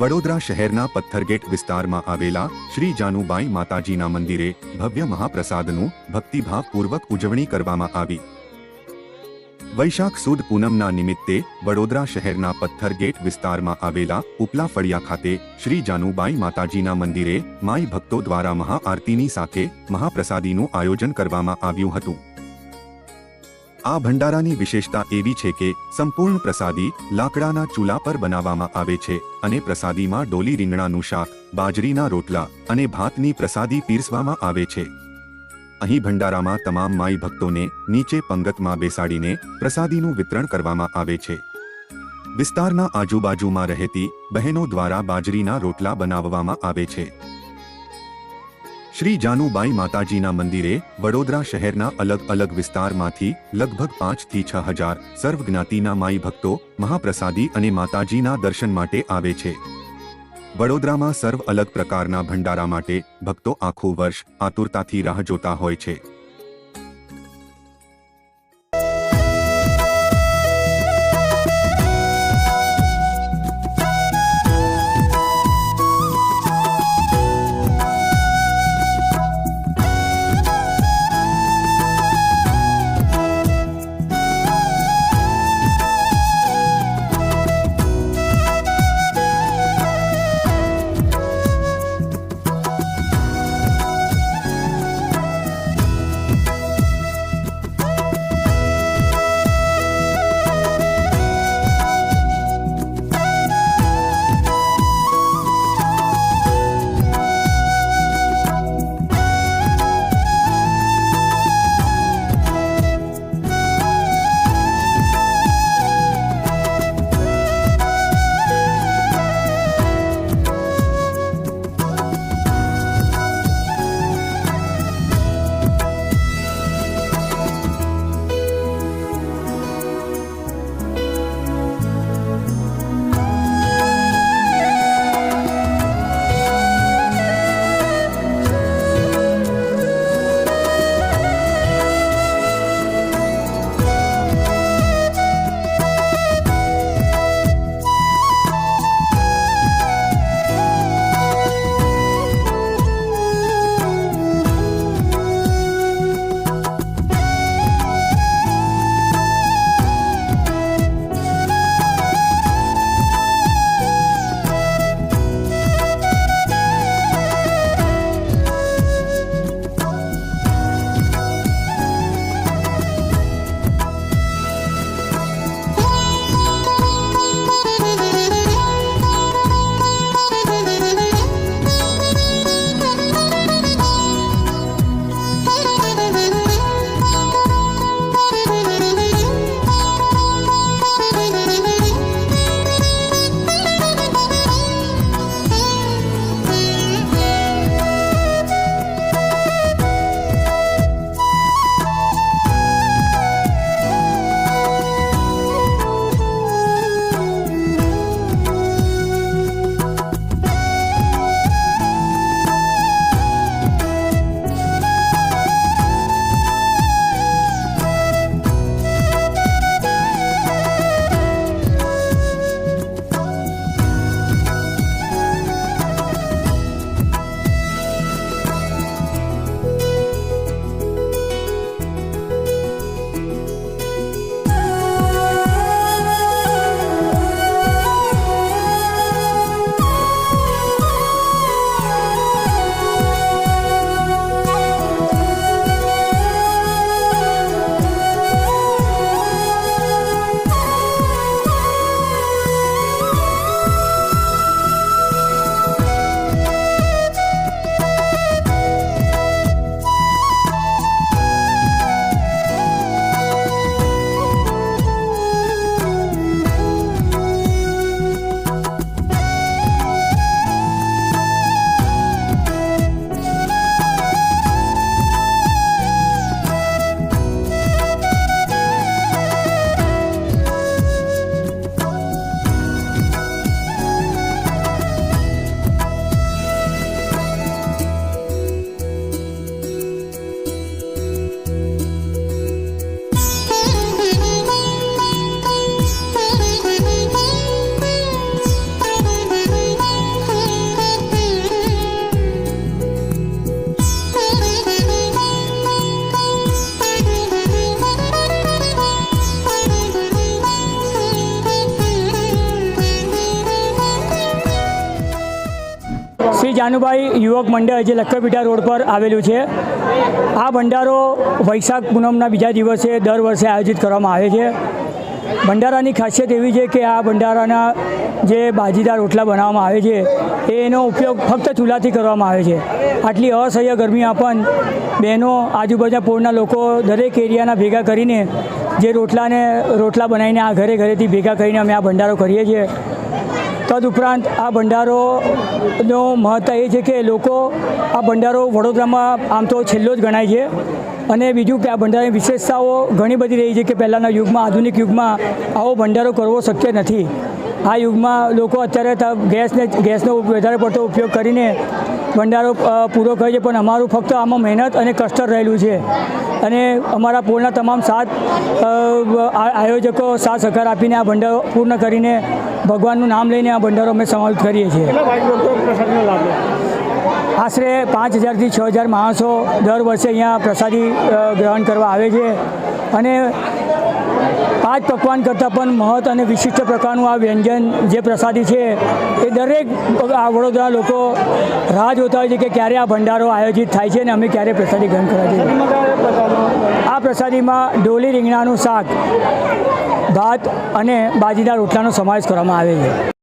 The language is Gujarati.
વડોદરા શહેરના પથ્થરગેટ વિસ્તારમાં આવેલા શ્રી જાનુબાઈ માતાજીના મંદિરે ભવ્ય મહાપ્રસાદનું ભક્તિભાવપૂર્વક ઉજવણી કરવામાં આવી. વૈશાખ સુદ પૂનમના નિમિત્તે વડોદરા શહેરના પથ્થરગેટ વિસ્તારમાં આવેલા ઉપલા ફળિયા ખાતે શ્રી જાનુબાઈ માતાજીના મંદિરે માઈ ભક્તો દ્વારા મહાઆરતીની સાથે મહાપ્રસાદીનું આયોજન કરવામાં આવ્યું હતું. આ ભંડારાની વિશેષતા એવી છે કે સંપૂર્ણ પ્રસાદી લાકડાના ચૂલા પર બનાવવામાં આવે છે અને પ્રસાદીમાં ડોલી રીંગણાનું શાક, બાજરીના રોટલા અને ભાતની પ્રસાદી પીરસવામાં આવે છે. અહીં ભંડારામાં તમામ માઈ ભક્તોને નીચે પંગતમાં બેસાડીને પ્રસાદીનું વિતરણ કરવામાં આવે છે. વિસ્તારના આજુબાજુમાં રહેતી બહેનો દ્વારા બાજરીના રોટલા બનાવવામાં આવે છે. શ્રી જાનુબાઈ માતાજીના મંદિરે વડોદરા શહેરના અલગ અલગ વિસ્તારમાંથી લગભગ પાંચથી છ હજાર સર્વજ્ઞાતિના માઈ ભક્તો મહાપ્રસાદી અને માતાજીના દર્શન માટે આવે છે. વડોદરામાં સર્વ અલગ પ્રકારના ભંડારા માટે ભક્તો આખું વર્ષ આતુરતાથી રાહ જોતા હોય છે. જાનુભાઈ યુવક મંડળ જે લખપીઠા રોડ પર આવેલું છે, આ ભંડારો વૈશાખ પૂનમના બીજા દિવસે દર વર્ષે આયોજિત કરવામાં આવે છે. ભંડારાની ખાસિયત એવી છે કે આ ભંડારાના જે બાજીદાર રોટલા બનાવવામાં આવે છે એનો ઉપયોગ ફક્ત ચૂલાથી કરવામાં આવે છે. આટલી અસહ્ય ગરમીમાં પણ બહેનો, આજુબાજુના પોળના લોકો દરેક એરિયાના ભેગા કરીને જે રોટલાને રોટલા બનાવીને આ ઘરે ઘરેથી ભેગા કરીને અમે આ ભંડારો કરીએ છીએ. તદુપરાંત આ ભંડારોનો મહત્ત્વ એ છે કે લોકો આ ભંડારો વડોદરામાં આમ તો છેલ્લો જ ગણાય છે. અને બીજું કે આ ભંડારાની વિશેષતાઓ ઘણી બધી રહી છે કે પહેલાંના યુગમાં, આધુનિક યુગમાં આવો ભંડારો કરવો શક્ય નથી. આ યુગમાં લોકો અત્યારે ગેસને ગેસનો વધારે પડતો ઉપયોગ કરીને ભંડારો પૂરો કરે છે પણ અમારું ફક્ત આમાં મહેનત અને કષ્ટર રહેલું છે. અને અમારા પોલના તમામ સાત આયોજકો સાથ સહકાર આપીને આ ભંડારો પૂર્ણ કરીને ભગવાનનું નામ લઈને આ ભંડારો અમે સમાપ્ત કરીએ છીએ? આશરે પાંચ હજારથી છ હજાર માણસો દર વર્ષે અહીંયા પ્રસાદી ગ્રહણ કરવા આવે છે. અને પાંચ પકવાન કરતાં પણ મહત્વ અને વિશિષ્ટ પ્રકારનું આ વ્યંજન જે પ્રસાદી છે, એ દરેક આ વડોદરા લોકો રાહ જોતા હોય છે કે ક્યારે આ ભંડારો આયોજિત થાય છે અને અમે ક્યારે પ્રસાદી ગ્રહણ કરવા પ્રસાદનો? આ પ્રસાદીમાં ડોલી રીંગણાનું શાક, ભાત અને બાજીદાર રોટલાનો સમાવેશ કરવામાં આવે છે